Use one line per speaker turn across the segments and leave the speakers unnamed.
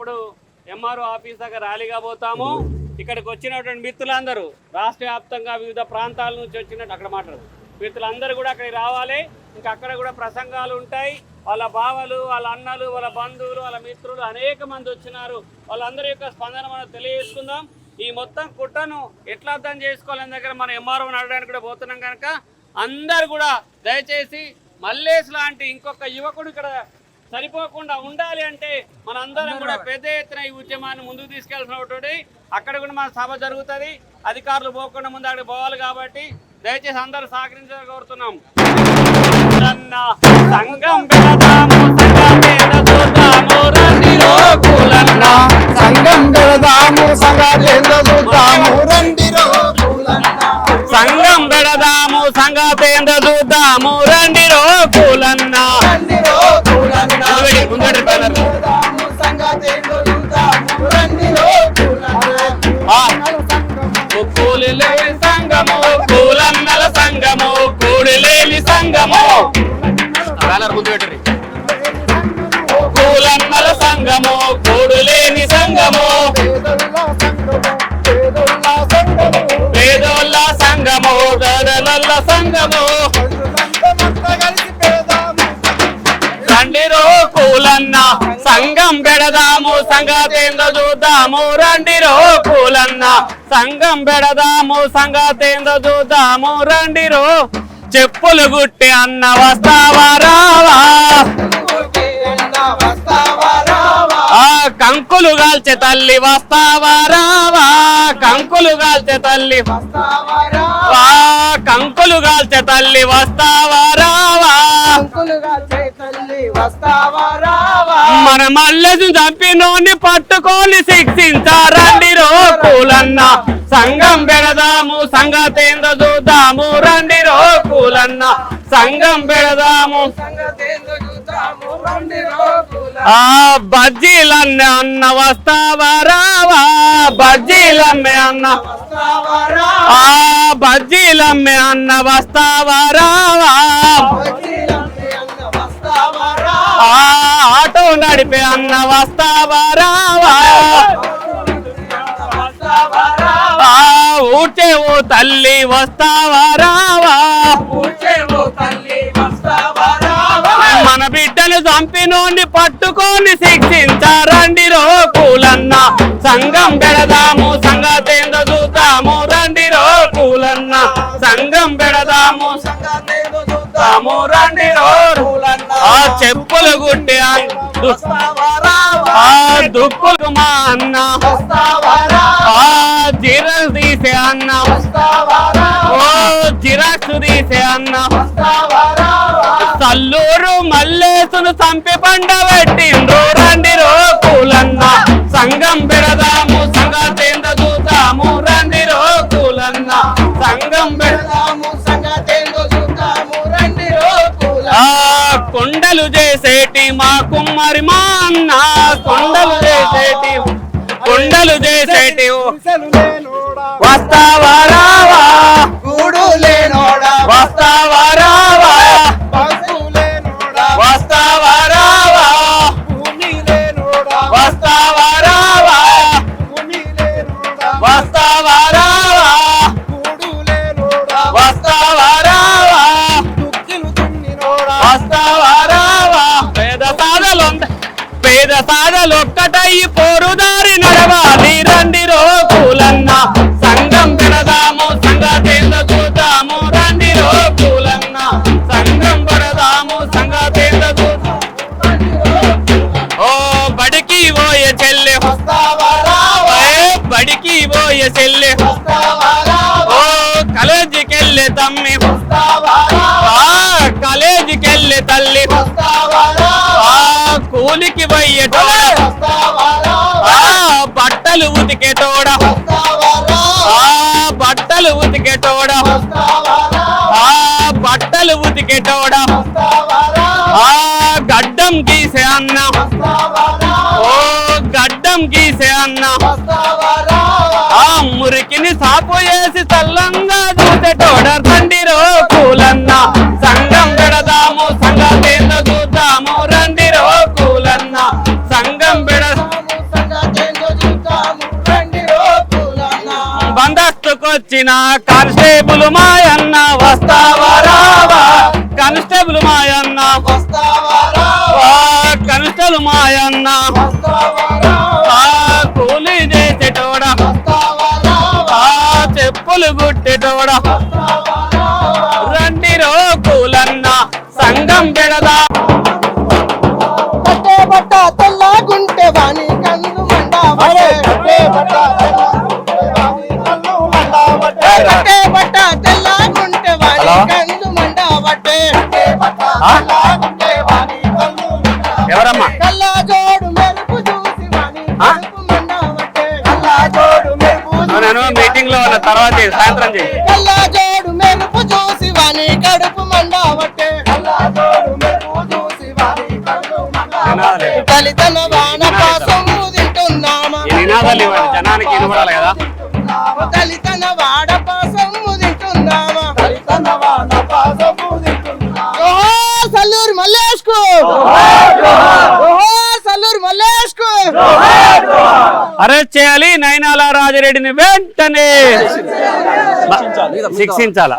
ఇప్పుడు MRO office దగ్గర ర్యాలీగా పోతాము. ఇక్కడికి వచ్చినటువంటి మిత్రులందరూ రాష్ట్ర వ్యాప్తంగా వివిధ ప్రాంతాల నుంచి వచ్చినట్టు అక్కడ మాట్లాడు మిత్రులందరూ కూడా అక్కడికి రావాలి. ఇంకా అక్కడ కూడా ప్రసంగాలు ఉంటాయి. వాళ్ళ బావలు వాళ్ళ అన్నలు వాళ్ళ బంధువులు వాళ్ళ మిత్రులు అనేక మంది వచ్చినారు. వాళ్ళందరి యొక్క స్పందన మనం తెలియజేసుకుందాం. ఈ మొత్తం కుట్రను ఎట్లా అర్థం చేసుకోవాలని దగ్గర మనం ఎంఆర్ఓ నడడానికి కూడా పోతున్నాం కనుక అందరు కూడా దయచేసి మల్లేష్ లాంటి ఇంకొక యువకుడు ఇక్కడ సరిపోకుండా ఉండాలి అంటే మనందరం కూడా పెద్ద ఎత్తున ఈ ఉద్యమాన్ని ముందుకు తీసుకెళ్తున్నటువంటి అక్కడ కూడా మన సభ జరుగుతుంది. అధికారులు పోకుండా ముందు అక్కడికి పోవాలి కాబట్టి దయచేసి అందరూ సహకరించాలని కోరుతున్నాం సంఘం పెడదాము
సంఘం పెడదాము చూద్దాము రండిరో
సంఘం పెడదాము సంఘతేంద్ర చూద్దాము రండిరో కూలన్న బ్యానర్ ముందు పెట్టరు కూలన్నల సంఘము కూడులేని సంఘము పేదోళ్ళ సంఘము పేదల సంఘము రండిరో కూలన్న సంఘం పెడదాము సంగతేందో చూద్దాము. రండిరో కూలన్న సంఘం పెడదాము సంగతేందో చూద్దాము. రండిరో చెప్పులు గుట్టి అన్న వస్తావా రావా? ఆ కంకులు గాల్చే తల్లి వస్తావా రావా? కంకులు గాల్చే తల్లి వా కంకులు గాల్చే తల్లి వస్తావా రావా? మన మల్లెసు చంపినోని పట్టుకొని శిక్షించారండి రో పూలన్నా సంఘం పెడదాము సంగతేందో చూద్దాము. రండి రోకులన్న సంగం సంఘం పెడదాము. ఆ బజ్జీలమ్మే అన్న వస్తావా రావా? బజ్జీలమ్మే అన్న. ఆ బజ్జీలమ్మే అన్న వస్తావా రావా? ఆ ఆటో నడిపే అన్న వస్తావా రావా? ఆ ఊడ్చే ఓ తల్లి వస్తావా రావా? మన బిడ్డను చంపినోని పట్టుకొని శిక్షించారండి రో కూలన్న సంఘం పెడదాము సంగతేందో చూద్దాము రండి రో కూలన్న సంఘం పెడదాము సంగతేందో రండి రో ఆ చెప్పులు అన్న ఆ దుప్పులు మా అన్న. జిరాక్స్ తీసే అన్న. ఓ జిరాక్స్ తీసే అన్న. సల్లూరు మల్లేసును చంపి పండ పెట్టిండ్రు. రండి రో కూలన్న. సంఘం పెడదాము సంగతేంద చూద్దాము. రండి రో కూలన్న. సంఘం పెడదాము ఆ కొండలు చేసేటి మా కుమ్మరి మా అన్న కొండలు చేసేటి కొండలు చేసేటి వస్తావా రావా?
గూడు లేనోడా?
వస్తావా రావా? పనికి కూలికి ఆ బట్టలు ఉతికేటోడ ఆ బట్టలు ఉతికేటోడ ఆ బట్టలు ఉతికేటోడ ఆ గడ్డం గీసే అన్న. ఓ గడ్డం గీసే అన్న. ఆ మురికిని సాపు వేసి చల్లంగా చూసేటోడ రండిరో కూలన్న వచ్చిన కానిస్టేబుల్ మాయన్న వస్తావా రావా? కానిస్టేబుల్ మాయన్న
వస్తావా
కానిస్టేబుల్ మాయన్న కూలీ చేసేటోడ? చెప్పులు గుట్టేటోడ? రండిరో కూలన్న సంగం పెడదా? నేను మీటింగ్లో ఉన్న తర్వాత సాయంత్రం
మెరుపు చూసి వాణి కడుపు మండావటే కల్లా జోడు మెరుపు చూసి వాణి కడుపు మండావటే
నినాదాలు
వాన తింటున్నామా
ఇవ్వండి. జనానికి వినబడాలి కదా.
దళితన వాడ
అరెస్ట్ చేయాలి నైనాల రాజిరెడ్డిని వెంటనే. శిక్షించాల.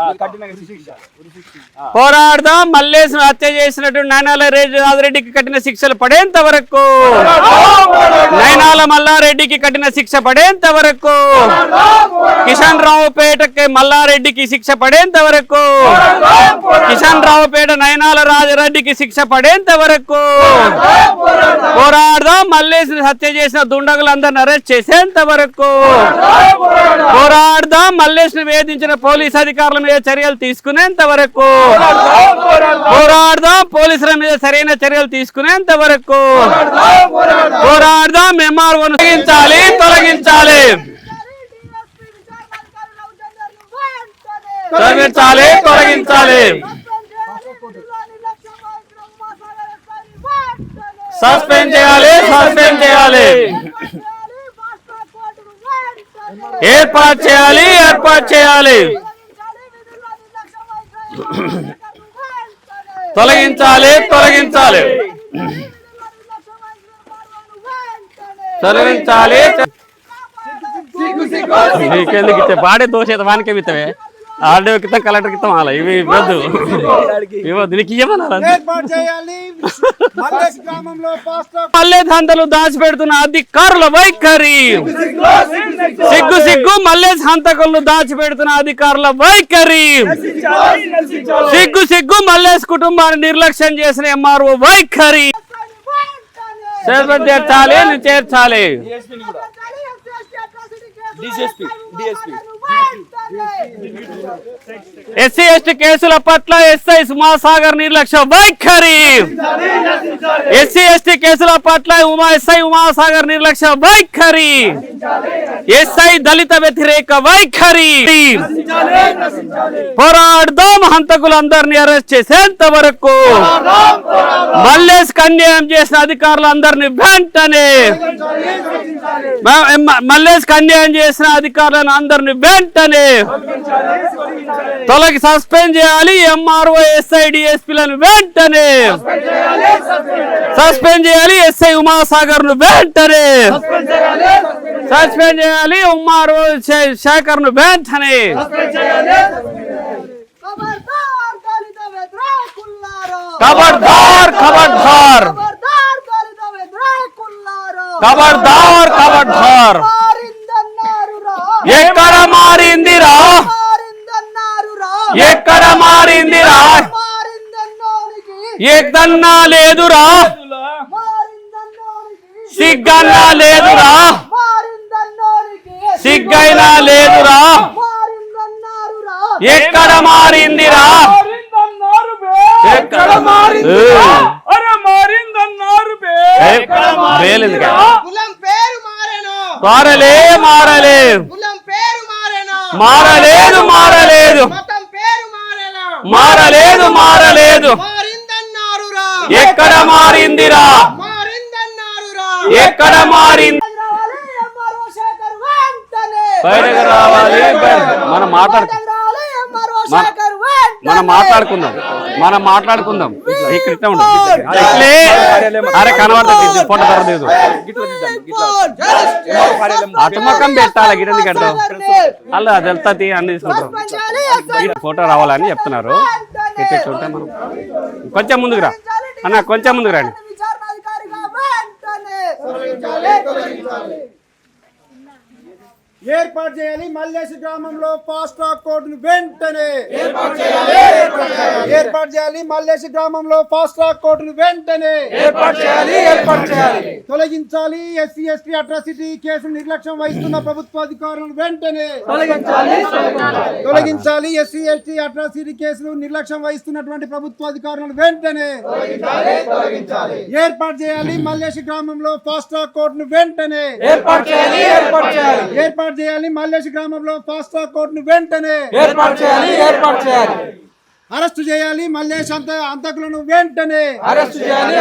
పోరాడదాం మల్లేశ్ హత్య చేసినట్టు నైనాల రాజిరెడ్డికి కఠిన శిక్షలు పడేంత వరకు. నైనాల మల్లారెడ్డికి కఠిన శిక్ష పడేంత వరకు? కిషన్ రావుపేటకి మల్లారెడ్డికి శిక్ష పడేంత వరకు? కిషన్ రావుపేట నయనాల రాజరెడ్డికి శిక్ష పడేంత వరకు? పోరాడదాం మల్లేసి హత్య చేసిన దుండగులందరిని అరెస్ట్ చేసేంత వరకు? పోరాడదాం మల్లేష్ని వేధించిన పోలీస్ అధికారుల మీద చర్యలు తీసుకునేంత వరకు? పోరాడదాం పోలీసుల మీద సరైన చర్యలు తీసుకునేంత వరకు? పోరాడదాం ఎంఆర్ఓను తొలగించాలి తొలగించాలి. తొలగించాలి తొలగించాలి. సస్పెండ్ చేయాలి సస్పెండ్ చేయాలి. ఏర్పాటు చేయాలి ఏర్పాటు చేయాలి. తొలగించాలి తొలగించాలి. తొలగించాలి నీకెందుకు ఇచ్చే? పాడే దోషేత వానికే ఇత్తవే ఆర్డీఓ క్రితం కలెక్టర్ క్రితం అలా ఇవి ఇవ్వద్దు. ఇవ్వద్దు. నీకు పల్లె హంతలు దాచిపెడుతున్న అధికారుల వైఖరి. సిగ్గు సిగ్గు. మల్లేష్ హంతకులను దాచిపెడుతున్న అధికారుల వైఖరి. సిగ్గు సిగ్గు. మల్లేష్ కుటుంబాన్ని నిర్లక్ష్యం చేసిన ఎంఆర్ఓ వైఖరి. చేర్చాలి చేర్చాలి నువ్వు చేర్చాలి ఎస్సీ ఎస్టీ కేసుల పట్ల ఎస్ఐ ఉమాసాగర్ నిర్లక్ష్య. వైఖరి! ఎస్సీ ఎస్టీ కేసుల పట్ల ఉమా ఎస్ఐ ఉమాసాగర్ నిర్లక్ష్య. వైఖరి! ఎస్ఐ దళిత వ్యతిరేక వైఖరి! పోరాడదాం హంతకులందరినీ అరెస్ట్ చేసేంత వరకు మల్లేష్ కన్యాయం చేసిన అధికారులందరినీ వెంటనే. మ- మల్లేష్ కన్యాయం చేసిన అధికారులను అందరిని వెంటనే వెంటనే తొలగి సస్పెండ్ చేయాలి ఎంఆర్ఓ ఎస్ఐ డిఎస్పీలను వెంటనే. సస్పెండ్ చేయాలి ఎస్ఐ ఉమాసాగర్ను వెంటనే. సస్పెండ్ చేయాలి. ఉమారు శేఖర్ను వెంటనే ఖబర్దార్ ఖబర్దార్ ఖబర్దార్ ఖబర్దార్ ఎక్కడ మారిందిరా? ఎక్కడ మారిందిరా? ఏదన్నా లేదురా? సిగ్గన్నా లేదురా? సిగ్గైనా లేదురా? ఎక్కడ మారిందిరా? ఎక్కడ మారలే మారలే. మారలేదు మారలేదు.
మతం పేరు మారెను
మారలేదు మారలేదు.
మారిందన్నారురా.
ఎక్కడ మారిందిరా?
మారిందన్నారురా.
ఎక్కడ మారింది? బయటకు రావాలి బయట- మనం మాట్లాడు మనం మాట్లాడుకుందాం. మనం మాట్లాడుకుందాం. ఇక్కడ ఇట్లా. అరే కనబడుతుంది ఫోటో దిగుదు అటుమకం పెట్టాలి గిడని కడతాం అలా అది వెళ్తాది అన్ని తీసుకుంటాం ఫోటో రావాలని చెప్తున్నారు. ఇట్లా చూంటే మనం. కొంచెం ముందుకు రా. అన్న కొంచెం ముందుకు రండి.
ఏర్పాటు చేయాలి. మల్లేశ్ గ్రామంలో ఫాస్ట్ ట్రాక్ కోర్టును వెంటనే ఏర్పాటు చేయాలి. మల్లేశ్ గ్రామంలో ఫాస్ట్ ట్రాక్ కోర్టును వెంటనే
ఏర్పాటు ఏర్పాటు
తొలగించాలి. ఎస్సీ ఎస్టీ అట్రాసిటీ కేసు నిర్లక్ష్యం వహిస్తున్న ప్రభుత్వ అధికారులను వెంటనే
తొలగించాలి.
తొలగించాలి. ఎస్సీ ఎస్టీ అట్రాసిటీ కేసులు నిర్లక్ష్యం వహిస్తున్నటువంటి ప్రభుత్వ అధికారులను వెంటనే ఏర్పాటు చేయాలి. మల్లేశ్ గ్రామంలో ఫాస్ట్ ట్రాక్ కోర్టును వెంటనే
ఏర్పాటు చేయాలి. ఏర్పాటు చేయాలి.
మల్లేశ్ గ్రామంలో ఫాస్ట్ ట్రాక్ కోర్టును వెంటనే
ఏర్పాటు చేయాలి ఏర్పాటు చేయాలి.
అరెస్టు చేయాలి. మల్లేశ్ అంత అంతకులను వెంటనే
అరెస్ట్ చేయాలి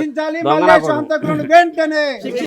శిక్షించాలి.
కొడుకు.
అంతకులను వెంటనే